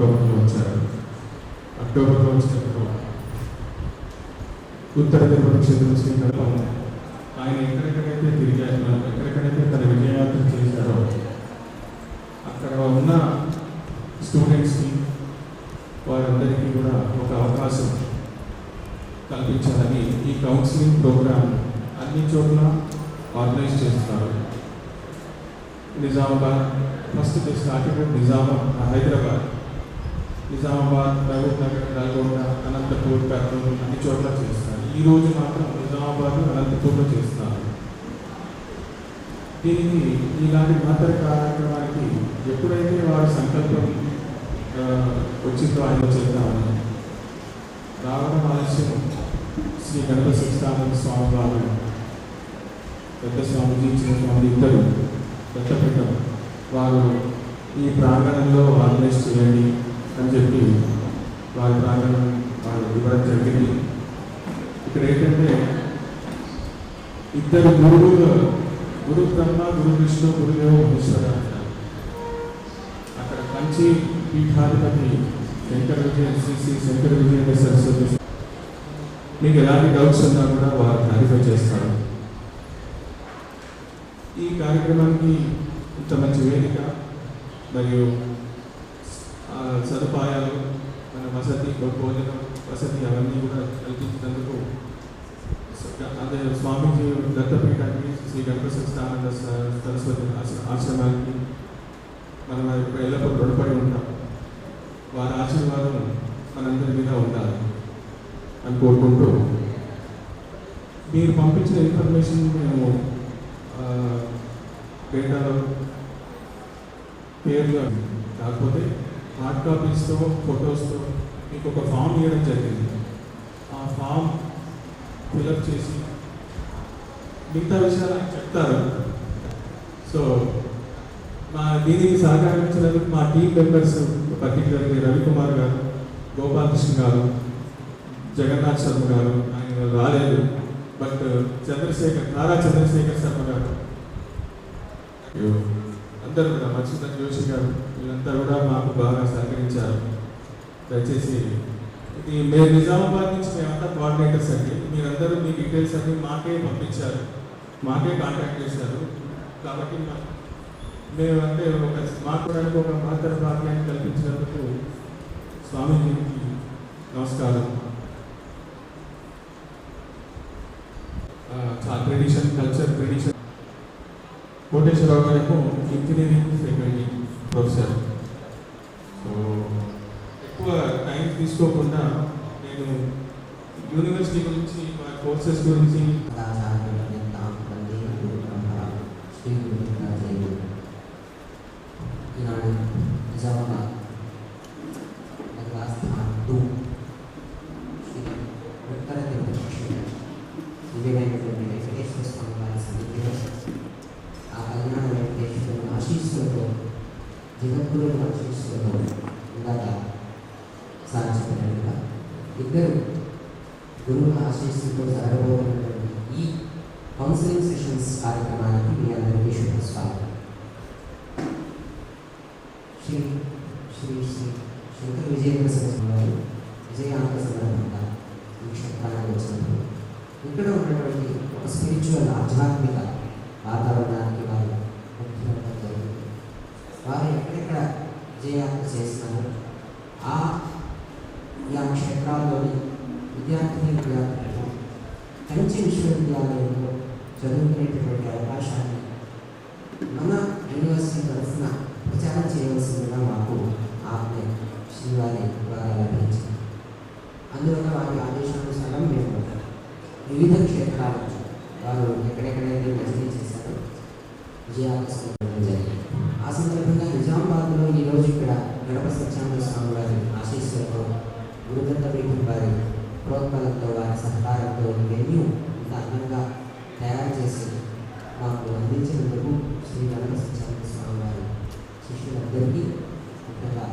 అక్టోబర్లో వచ్చారు అక్టోబర్లో వచ్చినప్పుడు ఉత్తర తిరుపతి క్షేత్రం శ్రీకాకుళం. ఆయన ఎక్కడెక్కడైతే తిరిగారు ఎక్కడెక్కడైతే తన విజయయాత్ర చేశారో అక్కడ ఉన్న స్టూడెంట్స్కి వారందరికీ కూడా ఒక అవకాశం కల్పించాలని ఈ కౌన్సిలింగ్ ప్రోగ్రామ్ అన్ని చోట్ల ఆర్గనైజ్ చేస్తున్నారు. Nizamabad first the started Nizamabad Hyderabad. Nizamabad Mahabubnagar Nalgonda Anantapur Kurnool అన్ని చోట్ల చేస్తారు. ఈ రోజు మాత్రం నిజామాబాద్ అనంతపూర్లో చేస్తున్నారు దీనికి ఇలాంటి మహత్తర కార్యక్రమానికి ఎప్పుడైతే వారి సంకల్పం వచ్చిందో ఆయన చేద్దామని రావడం ఆలస్యం శ్రీ గణపతి సత్యనారాయణ స్వామి వారు పెద్ద స్వామిజీ చిన్న స్వామి ఇద్దరు దత్తపీఠం వారు ఈ ప్రాంగణంలో ఆర్గనైజ్ చేయండి. అని చెప్పి వారి ప్రాంగణం వారు ఇవ్వడం జరిగింది. ఇక్కడ ఏంటంటే ఇద్దరు గురువులు గురు బ్రహ్మ గురు విష్ణు గురుదేవ మహేశ్వర అంటారు. అక్కడ మంచి పీఠాధిపతి శంకర విజయ శ్రీ శంకర విజయ సరస్వతి. మీకు ఎలాంటి డౌట్స్ ఉన్నా కూడా వారు క్లారిఫై చేస్తారు. ఈ కార్యక్రమానికి ఇంత మంచి వేదిక మరియు సదుపాయాలు మన వసతి భోజనం వసతి అవన్నీ కూడా కల్పించినందుకు అదే స్వామీజీ దత్తపీఠానికి శ్రీ గణపతి సత్యనారాయణ సరస్వతి ఆశ్రమానికి మనం ఇప్పుడు ఎల్లప్పుడూ రుణపడి ఉంటాం. వారి ఆశీర్వాదం మనందరి మీద ఉండాలి అని కోరుకుంటూ మీరు పంపించిన ఇన్ఫర్మేషన్ మేము ఆ, డేటాలో పేర్లు కాకపోతే హార్డ్ కాపీస్తో ఫొటోస్తో మీకు ఒక ఫామ్ ఇవ్వడం జరిగింది. ఆ ఫామ్ ఫిలప్ చేసి మిగతా విషయాలు ఆయన చెప్తారు. సో మా దీనికి సహకరించినందుకు మా టీం మెంబర్స్ పర్టికులర్గా రవికుమార్ గారు గోపాలకృష్ణ గారు జగన్నాథ్ శర్మ గారు ఆయన రాలేదు. బట్ చంద్రశేఖర్ నారా చంద్రశేఖర్ శర్మ గారు. అందరూ కూడా మత్స్యధన్ జోషి గారు వీళ్ళంతా కూడా మాకు బాగా సహకరించారు. దయచేసి ఇది మేము నిజామాబాద్ నుంచి మేమంతా కోఆర్డినేటర్స్ అండి. మీరందరూ మీ డీటెయిల్స్ అన్ని మాకే పంపించారు. మాకే కాంటాక్ట్ చేశారు. కాబట్టి మేము అంటే ఒక మాకు ఒక మహత్తర భాగ్యాన్ని కల్పించినందుకు స్వామీజీకి నమస్కారం. ట్రెడిషన్ కల్చర్ ట్రెడిషన్ కోటేశ్వరరావు గారు ఇంజనీరింగ్ ఫ్యాకల్టీ ప్రొఫెసర్ సో ఎక్కువ టైం తీసుకోకుండా నేను యూనివర్సిటీ గురించి మా కోర్సెస్ గురించి ఈనాడు నిజామాబాద్ స్థానం టూ శ్రీ ఉత్తర తిరుపతి క్షేత్రం దివ్యమైనటువంటి వెంకటేశ్వర స్వామి వారి సన్నిధిలో ఆ కళ్యాణ వెంకటేశ్వరుని ఆశీస్సులతో జగద్గురుల ఆశీస్సులతో ఇందాక సార్ చెప్పినట్టుగా ఇద్దరు గురువుల ఆశీస్సుతో జరగబోతున్నటువంటి ఈ కౌన్సిలింగ్ సెషన్స్ కార్యక్రమానికి మీ అందరికీ శుభస్వాగతం. శ్రీ శ్రీ శ్రీ శంకర విజయేంద్ర సరస్వతి వారు విజయాంత సందర్భంగా ఈ క్షేత్రానికి వచ్చినప్పుడు ఇక్కడ ఉన్నటువంటి ఒక స్పిరిచువల్ ఆధ్యాత్మిక వాతావరణానికి వారు ముఖ్యమంత్రి జరిగింది వారు ఎక్కడెక్కడ విజయాత్ర చేసినారో ఆ విద్యార్థిని విద్యార్థులకు కంచి విశ్వవిద్యాలయంలో చదువుకునేటువంటి అవకాశాన్ని మన యూనివర్సిటీ తరఫున ప్రచారం చేయవలసిందిగా మాకు ఆజ్ఞ శ్రీవారి ద్వారా లభించింది అందువల్ల వారి ఆదేశానుసారం మేము వివిధ క్షేత్రాలకు వారు ఎక్కడెక్కడైతే మజిలీ చేశారో విజయాకస్మరణ జరిగింది ఆ సందర్భంగా నిజామాబాద్లో ఈరోజు ఇక్కడ గణప సత్యానంద స్వామి వారి ఆశీస్సులతో గురుదత్త పీఠం వారి ప్రోత్బలంతో వారి సహకారంతో మెన్యూ ఇంత అందంగా తయారు చేసి మాకు అందించినందుకు శ్రీ గణప సత్యానంద స్వామి వారి శిష్యులందరికీ ముఖ్యంగా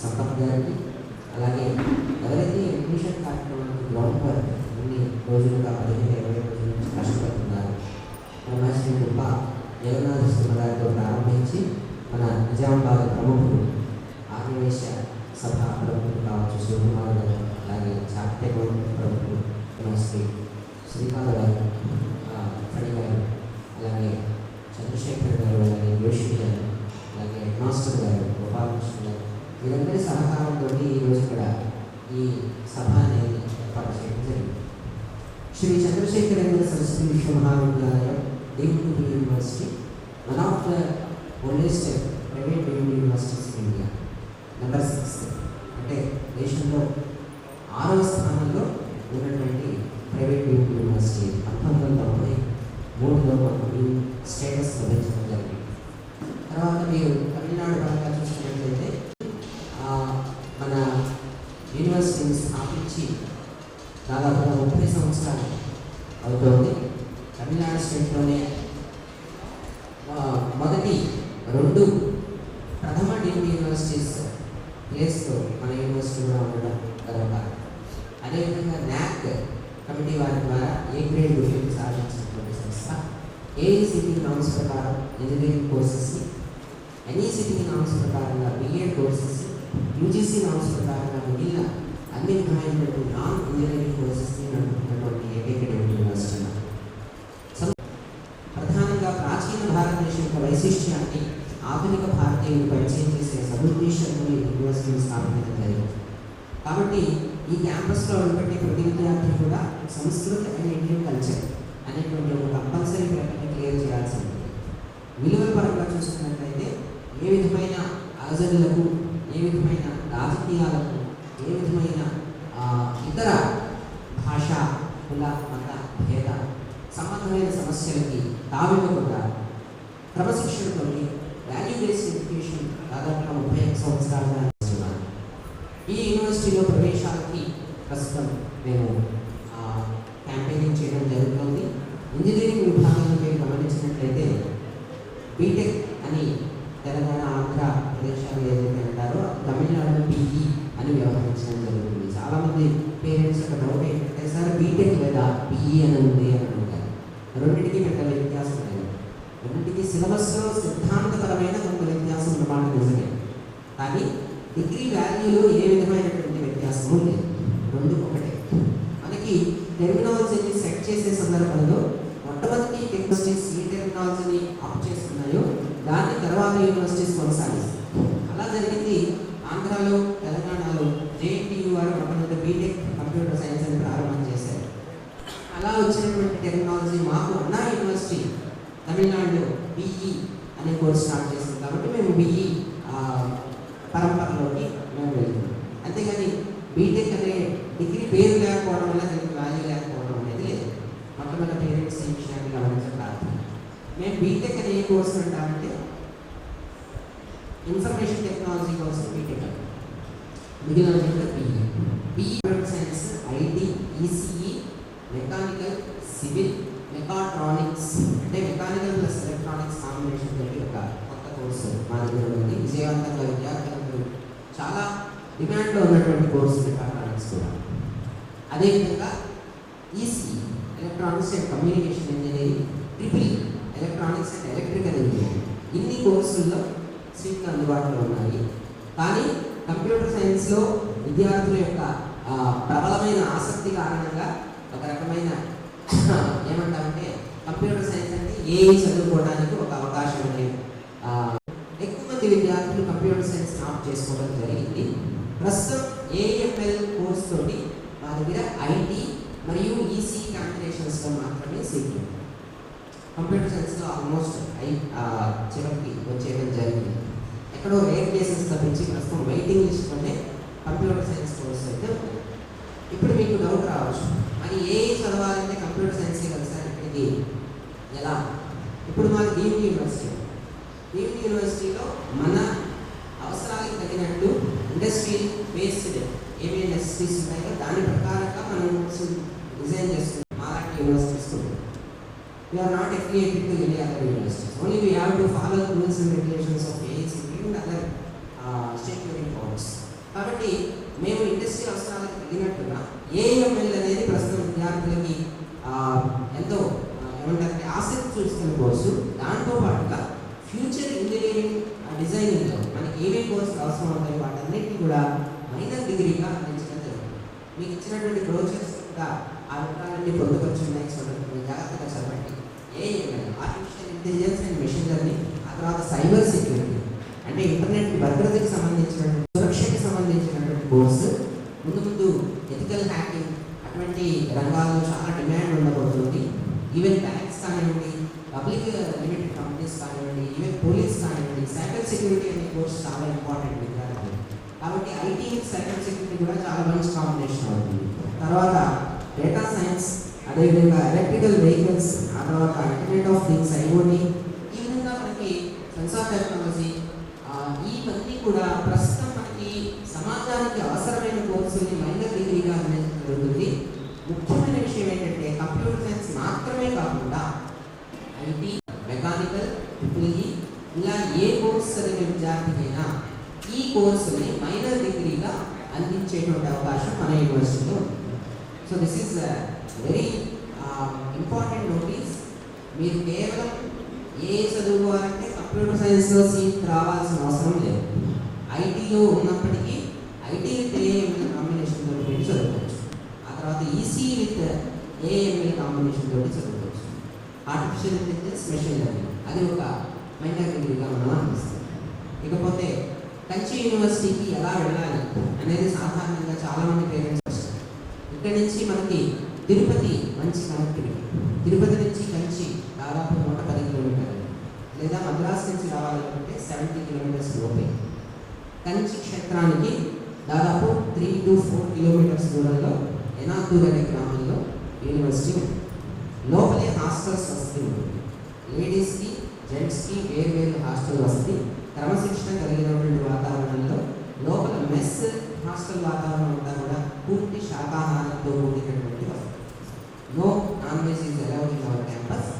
సంపత్ గారికి అలాగే ఎవరైతే అడ్మిషన్ కార్యక్రమానికి గ్రౌండ్ వర్క్ అన్ని రోజులుగా పదిహేను ఇరవై రోజుల నుంచి కష్టపడుతున్నారు బ్రహ్మశ్రీ గొప్ప జగన్నాథ కృష్ణ గారితో ప్రారంభించి మన నిజామాబాద్ ప్రముఖులు ఆదివేశ సభ ప్రముఖులు కావచ్చు శివకుమార్ గారు అలాగే చాక్టే ప్రముఖులు మన శ్రీ శ్రీకాంత్ గారు ఆ, ఫణి గారు అలాగే చంద్రశేఖర్ గారు అలాగే జోషి గారు అలాగే హెడ్ మాస్టర్ గారు గోపాలకృష్ణ గారు వీరందరి సహకారంతో ఈరోజు ఇక్కడ ఈ సభ అనేది ఏర్పాటు చేయడం జరిగింది Shri Chandrasekharendra Saraswathi Viswamahavidyalaya deemed university one of the oldest private deemed universities in India. Number six అంటే దేశంలో ఆరవ స్థానంలో ఉన్నటువంటి ప్రైవేట్ డీమ్డ్ యూనివర్సిటీ. పంతొమ్మిది వందల తొంభై మూడులో మనకు స్టేటస్ లభించడం జరిగింది. తర్వాత మీరు తమిళనాడు పరంగా చూసుకున్నట్లయితే ఆ, మన యూనివర్సిటీని స్థాపించి దాదాపుగా ముప్పై సంవత్సరాలు అవుతోంది తమిళనాడు స్టేట్లోనే మొదటి రెండు ప్రథమ డీమ్డ్ యూనివర్సిటీస్ ప్లేస్లో మన యూనివర్సిటీ కూడా ఉండడం గర్వకారణం. అదేవిధంగా న్యాక్ కమిటీ వారి ద్వారా ఏ గ్రేడ్ గురించి సాధించినటువంటి సంస్థ ఏఐసిటీ నామ్స్ ప్రకారం ఇంజనీరింగ్ కోర్సెస్ని ఎన్ఈసిటీ నామ్స్ ప్రకారంగా B Ed courses UGC norms ప్రకారంగా మిగిలిన అన్ని విధమైనటువంటి నాన్ ఇంజనీరింగ్ కోర్సెస్ని నడుపుతున్నటువంటి ఏకైక యూనివర్సిటీ ప్రధానంగా ప్రాచీన భారతదేశం యొక్క వైశిష్ట్యాన్ని ఆధునిక భారతీయులు పరిచయం చేసే సదుద్దేశంతో ఈ యూనివర్సిటీని స్థాపించడం జరిగింది. కాబట్టి ఈ క్యాంపస్లో ఉన్నటువంటి ప్రతి విద్యార్థి కూడా సంస్కృత అండ్ ఇండియన్ కల్చర్ అనేటువంటి ఒక కంపల్సరీ ప్రకటన క్లియర్ చేయాల్సి ఉంటుంది. విలువల పరంగా చూసుకున్నట్లయితే ఏ విధమైన అలజడులకు ఏ విధమైన రాజకీయాలకు ఏ విధమైన ఇతర భాష కుల మత భేద సంబంధమైన సమస్యలకి తావివ్వకుండా క్రమశిక్షణతో వాల్యూ బేస్డ్ ఎడ్యుకేషన్ దాదాపుగా ముప్పై ఐదు సంవత్సరాలుగా అందిస్తున్నాను ఈ యూనివర్సిటీలో ప్రవేశాలకి ప్రస్తుతం మేము క్యాంపెయినింగ్ చేయడం జరుగుతుంది. ఇంజనీరింగ్ విభాగంలో మీరు గమనించినట్లయితే బీటెక్ అని తెలంగాణ ఆంధ్ర ప్రదేశాలు ఏదైతే అంటారో తమిళనాడు పీఈ అని వ్యవహరించడం జరుగుతుంది. చాలామంది పేరెంట్స్ యొక్క డౌట్ ఏంటంటే సార్ బీటెక్ లేదా బిఈ అని ఉంది అని అంటారు రెండింటికి పెద్ద వ్యత్యాసం లేదు. రెండింటికి సిలబస్లో సిద్ధాంతపరమైన కొంత వ్యత్యాసం ఉన్నమాట నిజమే. కానీ డిగ్రీ వాల్యూలో ఏ విధమైనటువంటి వ్యత్యాసము లేదు. రెండు ఒకటే. మనకి టెర్మినాలజీని సెట్ చేసే సందర్భంలో మొట్టమొదటి యూనివర్సిటీస్ ఏ టెర్మినాలజీని ఆప్ చేస్తున్నాయో దాని తర్వాత యూనివర్సిటీస్ కొనసాగిస్తాయి. అలా జరిగింది ఆంధ్రాలో తెలంగాణలో జేఎన్టీయూ వారు మొట్టమొదటి బీటెక్ కంప్యూటర్ సైన్స్ అని ప్రారంభం చేశారు. అలా వచ్చినటువంటి టెక్నాలజీ మాకు అన్నా యూనివర్సిటీ తమిళనాడులో బిఈ అనే కోర్స్ స్టార్ట్ చేసింది. కాబట్టి మేము బిఈ పరంపరలోకి మేము వెళ్తున్నాం అంతేగాని బీటెక్ అనే డిగ్రీ పేరు లేకపోవడం వల్ల దీనికి వాల్యూ లేకపోవడం అనేది లేదు. మొట్టమొదటి పేరెంట్స్ ఈ విషయాన్ని గమనించడం మేము బీటెక్ అనే ఏ కోర్స్ అంటామంటే ఇన్ఫర్మేషన్ టెక్నాలజీ కోసం బీటెక్ అంటాం. మిగిలిన PE PE science IT ECE mechanical civil mechatronics అంటే మెకానికల్ ప్లస్ ఎలక్ట్రానిక్స్ కాంబినేషన్ తోటి ఒక కొత్త కోర్సు మా దగ్గర ఉంది విజయవంతంగా విద్యార్థులందరూ చాలా డిమాండ్లో ఉన్నటువంటి కోర్సు మెకాట్రానిక్స్ కూడా అదేవిధంగా EC electronics and communication engineering triple electronics and electrical engineering ఇన్ని కోర్సుల్లో సీట్లు అందుబాటులో ఉన్నాయి. కానీ కంప్యూటర్ సైన్స్లో విద్యార్థుల యొక్క ప్రబలమైన ఆసక్తి కారణంగా ఒక రకమైన ఏమంటామంటే కంప్యూటర్ సైన్స్ అంటే ఏ చదువుకోవడానికి ఒక అవకాశం లేదు. ఎక్కువ మంది విద్యార్థులు కంప్యూటర్ సైన్స్ ఆప్ చేసుకోవడం జరిగింది. ప్రస్తుతం ఏఎంఎల్ కోర్స్ తోటి మా దగ్గర ఐటీ మరియు ఈసీ కాంబినేషన్స్లో మాత్రమే సీట్ కంప్యూటర్ సైన్స్లో ఆల్మోస్ట్ ఐ చివరికి వచ్చేయడం జరిగింది. ఎక్కడో రేర్ కేసెస్ తప్పించి ప్రస్తుతం వెయిటింగ్ లిస్ట్లోనే కంప్యూటర్ సైన్స్ కోర్స్ అయితే ఉంది. ఇప్పుడు మీకు డౌట్ రావచ్చు. మరి ఏ చదవాలంటే కంప్యూటర్ సైన్సే కదా సార్? ఇది ఎలా? ఇప్పుడు మాది డీమ్డ్ యూనివర్సిటీ డీమ్డ్ యూనివర్సిటీలో మన అవసరాలకు తగినట్టు ఇండస్ట్రీ బేస్డ్ ఏమేమి నెసెసిటీస్ ఉన్నాయో దాని ప్రకారంగా మనం డిజైన్ చేసుకుంటాం మాలాంటి university we are not affiliated to any other universities. Only we have to follow the rules and regulations of AICT and other uh, state boards. కాబట్టి మేము ఇండస్ట్రీ అవసరాలకు తగినట్టుగా ఏఎంఎల్ అనేది ప్రస్తుతం విద్యార్థులకి ఎంతో ఏమంటారంటే ఆసక్తి చూస్తున్న కోర్సు దాంతో పాటు ఫ్యూచర్ ఇంజనీరింగ్ డిజైనింగ్లో మనకి ఏమేమి కోర్సులు అవసరం అవుతాయి వాటన్నిటిని కూడా మైనర్ డిగ్రీగా అందించడం జరుగుతుంది మీకు ఇచ్చినటువంటి బ్రోచర్స్ కూడా ఆ వివరాలన్నీ పొందుపరుచున్నాయి చూడండి జాగ్రత్తగా చదవండి AIML artificial intelligence and machine learning ఆ తర్వాత సైబర్ సెక్యూరిటీ. అంటే ఇంటర్నెట్ భద్రతకి సంబంధించినటువంటి సురక్షకి సంబంధించినటువంటి కోర్సు ముందు ముందు ఎథికల్ హ్యాకింగ్ అటువంటి రంగాల్లో చాలా డిమాండ్ ఉండబోతుంది. ఈవెన్ బ్యాంక్స్ కానివ్వండి పబ్లిక్ లిమిటెడ్ కంపెనీస్ కానివ్వండి ఈవెన్ పోలీస్ కానివ్వండి సైబర్ సెక్యూరిటీ అనే కోర్స్ చాలా ఇంపార్టెంట్ విద్యార్థులు కాబట్టి ఐటీ సైబర్ సెక్యూరిటీ కూడా చాలా మంచి కాంబినేషన్ అవుతుంది. తర్వాత డేటా సైన్స్ అదేవిధంగా ఎలక్ట్రికల్ వెహికల్స్ ఆ తర్వాత ఇంటర్నెట్ ఆఫ్ థింగ్స్ ఐఓటీ ఈ విధంగా మనకి సెన్సార్ టెక్నాలజీ ఇవన్నీ కూడా ప్రస్తుతం మనకి సమాజానికి అవసరమైన కోర్సుల్ని మైనర్ డిగ్రీగా అందించడం జరుగుతుంది. ముఖ్యమైన విషయం ఏంటంటే కంప్యూటర్ సైన్స్ మాత్రమే కాకుండా ఐటీ మెకానికల్ ట్రిపుల్ ఇలా ఏ కోర్స్ చదివే విద్యార్థికైనా ఈ కోర్సుని మైనర్ డిగ్రీగా అందించేటువంటి అవకాశం మన యూనివర్సిటీలో ఉంది. So this is very important notice మీరు కేవలం ఏ చదువుకోవాలంటే కంప్యూటర్ సైన్స్లో సీట్ రావాల్సిన అవసరం లేదు. ఐటీలో ఉన్నప్పటికీ ఐటీ విత్ ఏఎంఎల్ కాంబినేషన్ తోటి మీరు చదువుకోవచ్చు. ఆ తర్వాత ఈసీ విత్ ఏఎంఎల్ కాంబినేషన్ తోటి చదువుకోవచ్చు. ఆర్టిఫిషియల్ ఇంటెలిజెన్స్ మెషిన్ లెర్నింగ్ అది ఒక మైనర్ డిగ్రీగా మనం అనిపిస్తుంది. ఇకపోతే కంచి యూనివర్సిటీకి ఎలా వెళ్ళాలి అనేది సాధారణంగా చాలామంది పేరెంట్స్ ఇక్కడి నుంచి తిరుపతి మంచి కనెక్టివిటీ తిరుపతి నుంచి కంచి దాదాపు నూట పది కిలోమీటర్లు. లేదా మద్రాసు నుంచి రావాలనుకుంటే సెవెంటీ కిలోమీటర్స్ లోపే కంచి క్షేత్రానికి దాదాపు త్రీ టు ఫోర్ కిలోమీటర్స్ దూరంలో ఎనాతూర్ అనే గ్రామంలో యూనివర్సిటీ ఉంది. లోపలే హాస్టల్స్ వసతి ఉంటుంది లేడీస్కి జెంట్స్కి వేరు వేరు హాస్టల్ వసతి క్రమశిక్షణ కలిగినటువంటి వాతావరణంలో లోపల మెస్ హాస్టల్ వాతావరణం అంతా కూడా పూర్తి శాకాహారంతో కూడినటువంటి వసతి. No non veg is allowed in our campus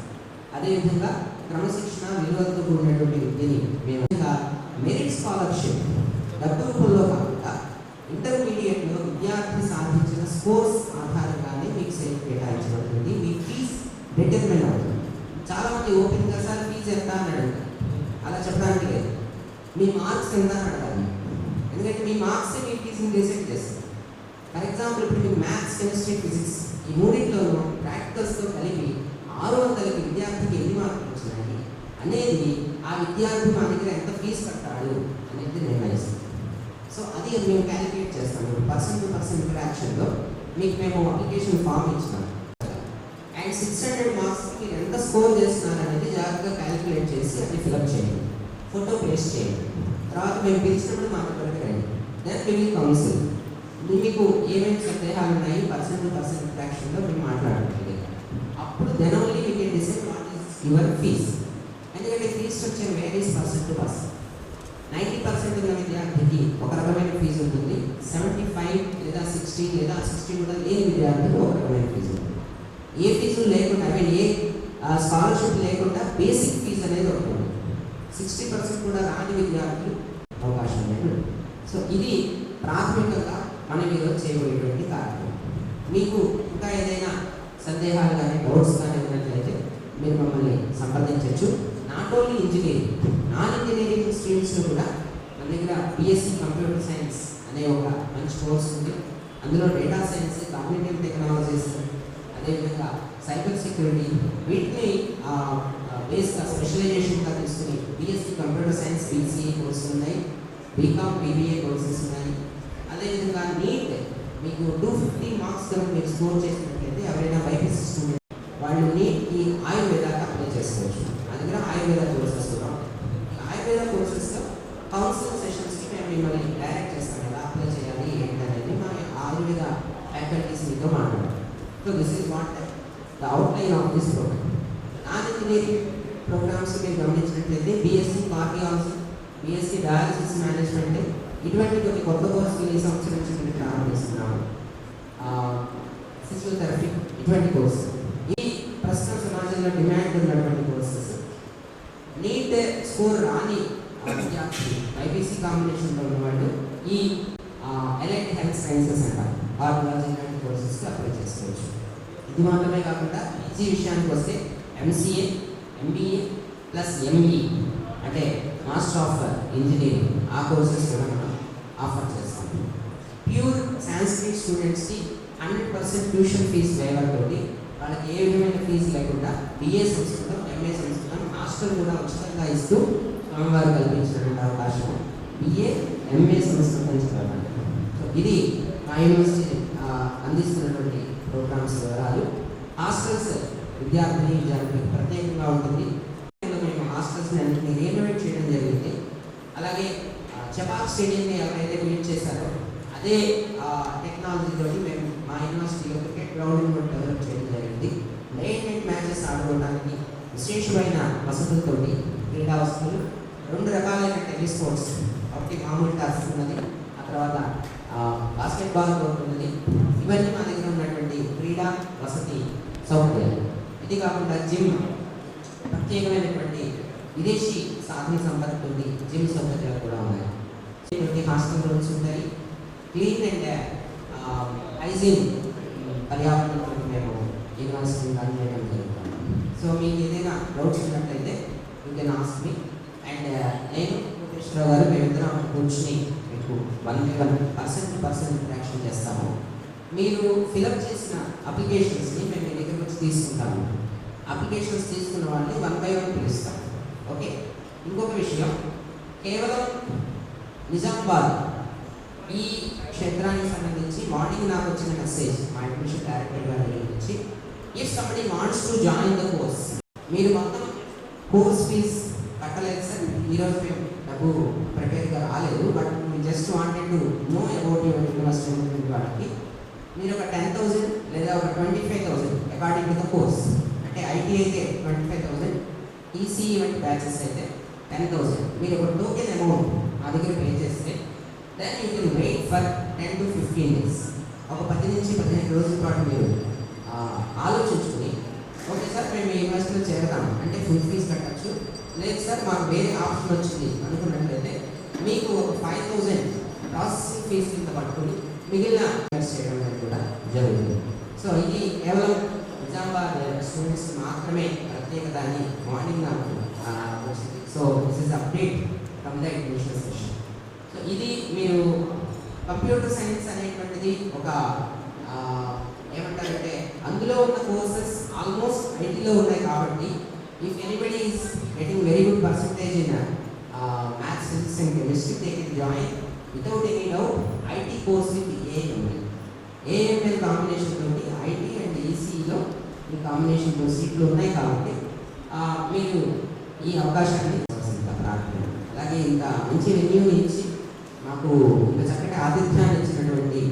అదేవిధంగా క్రమశిక్షణ విలువలతో కూడినటువంటి విద్యని మేము మెరిట్ స్కాలర్షిప్ డబ్బు రూపంలో కాకుండా ఇంటర్మీడియట్లో విద్యార్థి సాధించిన స్కోర్స్ ఆధారంగానే మీకు సీట్ కేటాయించబడుతుంది. మీ ఫీజ్ డిటర్మిన్ అవుతుంది. చాలా మంది ఓపెన్గా సార్ ఫీజు ఎంత? అని అడుగుతారు. అలా చెప్పడానికి లేదు. మీ మార్క్స్ ఎంత అని అడగాలి. ఎందుకంటే మీ మార్క్స్ మీ ఫీజుని డిసైడ్ చేస్తుంది. ఫర్ ఎగ్జాంపుల్ ఇప్పుడు మీకు మ్యాథ్స్ కెమిస్ట్రీ ఫిజిక్స్ ఈ మూడింటిలోనూ ప్రాక్టికల్స్తో కలిపి ఆరు వందలకి విద్యార్థికి ఎన్ని మార్కులు వచ్చినాయి అనేది ఆ విద్యార్థి మా దగ్గర ఎంత ఫీజు కట్టాడు అనేది నిర్ణయిస్తుంది. సో అది మేము క్యాలిక్యులేట్ చేస్తాము పర్సన్ టు పర్సన్ ఇంటరాక్షన్లో మీకు మేము అప్లికేషన్ ఫామ్ ఇచ్చినాం అండ్ సిక్స్ హండ్రెడ్ మార్క్స్ మీరు ఎంత స్కోర్ చేస్తున్నారు అనేది జాగ్రత్తగా క్యాలిక్యులేట్ చేసి అది ఫిలప్ చేయండి. ఫోటో ప్లేస్ చేయండి. తర్వాత మేము పిలిచినప్పుడు మాకు ఇక్కడికి రండి. దెన్ వి విల్ కౌన్సిల్ మీకు ఏమేమి సందేహాలు ఉన్నాయి పర్సన్ టు పర్సన్ ఇంటరాక్షన్లో మేము మాట్లాడుతుంది అప్పుడు then only you can decide what is your fees ఎందుకంటే fees structure varies person to person ninety percent ఉన్న విద్యార్థికి ఒక రకమైన ఫీజు ఉంటుంది. సెవెంటీ ఫైవ్ లేదా సిక్స్టీ లేదా సిక్స్టీ కూడా లేని విద్యార్థికి ఒక రకమైన ఫీజు ఉంటుంది. ఏ ఫీజు లేకుండా ఐ మీన్ ఏ స్కాలర్షిప్ లేకుండా బేసిక్ ఫీజు అనేది ఒకటి ఉంటుంది. సిక్స్టీ పర్సెంట్ కూడా రాని విద్యార్థులు అవకాశం లేదు సో ఇది ప్రాథమికంగా మనం ఈరోజు చేయబోయేటువంటి కార్యక్రమం మీకు ఇంకా ఏదైనా సందేహాలు కానీ డౌట్స్ కానీ ఉన్నట్లయితే మీరు మమ్మల్ని సంప్రదించవచ్చు. Not only engineering non engineering స్ట్రీమ్స్లో కూడా మన దగ్గర బిఎస్సి కంప్యూటర్ సైన్స్ అనే ఒక మంచి కోర్స్ ఉంది. అందులో డేటా సైన్స్ కాగ్నిటివ్ టెక్నాలజీస్ అదేవిధంగా సైబర్ సెక్యూరిటీ వీటిని బేస్గా స్పెషలైజేషన్గా తీసుకుని బిఎస్సి కంప్యూటర్ సైన్స్ బీసీఏ కోర్సులు ఉన్నాయి. బీకామ్ బీబీఏ కోర్సెస్ ఉన్నాయి. అదేవిధంగా నీట్ మీకు టూ ఫిఫ్టీ మార్క్స్ కనుక మీరు స్కోర్ చేసినట్లయితే ఎవరైనా బైపీసీ స్టూడెంట్ వాళ్ళు నీట్కి ఆయుర్వేదాకి అప్లై చేసుకోవచ్చు. అది కూడా ఆయుర్వేద కోర్సెస్ కూడా ఉంటాయి. ఆయుర్వేద కోర్సెస్లో కౌన్సిలింగ్ సెషన్స్కి మేము మిమ్మల్ని డైరెక్ట్ చేస్తాం ఎలా అప్లై చేయాలి ఏంటి అనేది మా ఆయుర్వేద ఫ్యాకల్టీస్ మీతో మాట్లాడతాం so this is what the outline of this programme non engineering programmes మీరు గమనించినట్లయితే BSc cardiology BSc dialysis management ఇటువంటి కొన్ని కొత్త కోర్సులు ఈ సంవత్సరం నుంచి మేము ప్రారంభిస్తున్నాము ఫిజియోథెరపీ ఇటువంటి కోర్సు. ఈ ప్రస్తుతం సమాజంలో డిమాండ్ ఉన్నటువంటి కోర్సెస్. నీట్ స్కోర్ రాని విద్యార్థి బైపీసీ కాంబినేషన్లో ఉన్నవాళ్ళు ఈ ఎలైట్ హెల్త్ సైన్సెస్ అంటారు కార్డియాలజీ లాంటి కోర్సెస్కి అప్లై చేసుకోవచ్చు. ఇది మాత్రమే కాకుండా పీజీ విషయానికి వస్తే ఎంసీఏ ఎంబీఏ ప్లస్ ఎంఈ అంటే మాస్టర్ ఆఫ్ ఇంజనీరింగ్. ఆ కోర్సెస్ కూడా మనం ఆఫర్ చేస్తాం. ప్యూర్ సాంస్క్రిట్ స్టూడెంట్స్కి hundred percent tuition fee waiver తోటి వాళ్ళకి ఏ విధమైన ఫీజు లేకుండా బిఏ సంస్కృతం ఎంఏ సంస్కృతం హాస్టల్ కూడా ఉచితంగా ఇస్తూ స్వామివారు కల్పించినటువంటి అవకాశం బిఏ ఎంఏ సంస్కృతం చదవాలి సో ఇది మా యూనివర్సిటీ అందిస్తున్నటువంటి ప్రోగ్రామ్స్ వివరాలు. హాస్టల్స్ విద్యార్థిని విద్యార్థులకు ప్రత్యేకంగా ఉంటుంది. మేము హాస్టల్స్ని అన్నింటినీ రీనోవేట్ చేయడం జరిగింది. అలాగే ఆ, చపాక్ స్టేడియంని ఎవరైతే బిల్డ్ చేశారో అదే టెక్నాలజీతోటి మేము మా యూనివర్సిటీలో క్రికెట్ గ్రౌండ్ కూడా డెవలప్ చేయడం జరిగింది. లేట్ నైట్ మ్యాచెస్ ఆడుకోవడానికి విశేషమైన వసతులతోటి క్రీడా వస్తువులు రెండు రకాలైన టెన్నిస్ ఒకటి మామూలు టర్ఫ్ ఉన్నది ఆ తర్వాత బాస్కెట్బాల్ కోర్ట్ ఉన్నది. ఇవన్నీ మా దగ్గర ఉన్నటువంటి క్రీడా వసతి సౌకర్యాలు. ఇది కాకుండా జిమ్ ప్రత్యేకమైనటువంటి విదేశీ సాధన సంపత్తి జిమ్ సౌకర్యాలు కూడా ఉన్నాయి. ఇటువంటి హాస్టల్ రూమ్స్ ఉంటాయి? క్లీన్ అండ్ హైజీన్ పర్యావరణంతో మేము యూనివర్సిటీ రన్ చేయడం జరుగుతుంది సో మీకు ఏదైనా డౌట్స్ ఉన్నట్లయితే you can ask me and నేను కోటేశ్వరరావు గారు మేమిద్దరం కూర్చుని మీకు one one percent percent interaction చేస్తాము. మీరు ఫిలప్ చేసిన అప్లికేషన్స్ని మేము మీ దగ్గర వచ్చి తీసుకుంటాము. అప్లికేషన్స్ తీసుకున్న వాళ్ళని వన్ బై వన్ పిలుస్తాం ఓకే? ఇంకొక విషయం కేవలం నిజామాబాద్. ఈ క్షేత్రానికి సంబంధించి మార్నింగ్ నాకు వచ్చిన మెసేజ్ మా అడ్మిషన్ డైరెక్టర్ గారి నుంచి if somebody wants to join the course మీరు మొత్తం కోర్స్ ఫీజ్ కట్టలేదు సార్. ఈరోజు మేము డబ్బు ప్రిపేర్గా రాలేదు but me just wanted to know about your university వాళ్ళకి మీరు ఒక టెన్ థౌసండ్ లేదా ఒక twenty five thousand according to the course అంటే ఐటీ అయితే twenty five thousand EC event batches అయితే టెన్ థౌసండ్ మీరు ఒక టోకెన్ అమౌంట్ మా దగ్గర పే చేస్తే then you can wait for ten to fifteen days ఒక పది నుంచి పదిహేను రోజుల పాటు మీరు ఆలోచించుకుని ఓకే సార్ మేము ఈ యూనివర్సిటీలో చేరదాం అంటే ఫుల్ ఫీజు కట్టచ్చు. లేదు సార్ మాకు వేరే ఆప్షన్ వచ్చింది అనుకున్నట్లయితే మీకు ఒక ఫైవ్ థౌజండ్ ప్రాసెసింగ్ ఫీజు కింద పట్టుకుని మిగిలిన ఇన్వెస్ట్ చేయడం అనేది కూడా జరుగుతుంది. సో ఇది కేవలం నిజామాబాద్ స్టూడెంట్స్ మాత్రమే ప్రత్యేకత అని మార్నింగ్ నాకు వచ్చింది so this is update complaint investigation so ఇది మీరు కంప్యూటర్ సైన్స్ అనేటువంటిది ఒక ఏమంటారంటే అందులో ఉన్న కోర్సెస్ ఆల్మోస్ట్ ఐటీలో ఉన్నాయి కాబట్టి if anybody is getting very good percentage in maths physics and chemistry they can join without any doubt IT course with AML AML combination తోటి ఐటీ అండ్ ఈసీలో ఈ కాంబినేషన్ సీట్లు ఉన్నాయి కాబట్టి మీరు ఈ అవకాశాన్ని అలాగే ఇంకా మంచి రెన్యూ ఇచ్చి మాకు ఇంకా చక్కటి ఆతిథ్యాన్ని ఇచ్చినటువంటి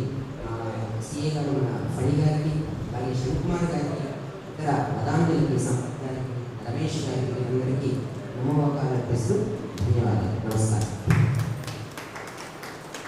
సిఏ గారు మన ఫణి గారికి అలాగే శివకుమార్ గారికి ఇతర ప్రధానులకి రమేష్ గారికి అందరికీ నమోకాలు అర్పిస్తూ ధన్యవాదాలు.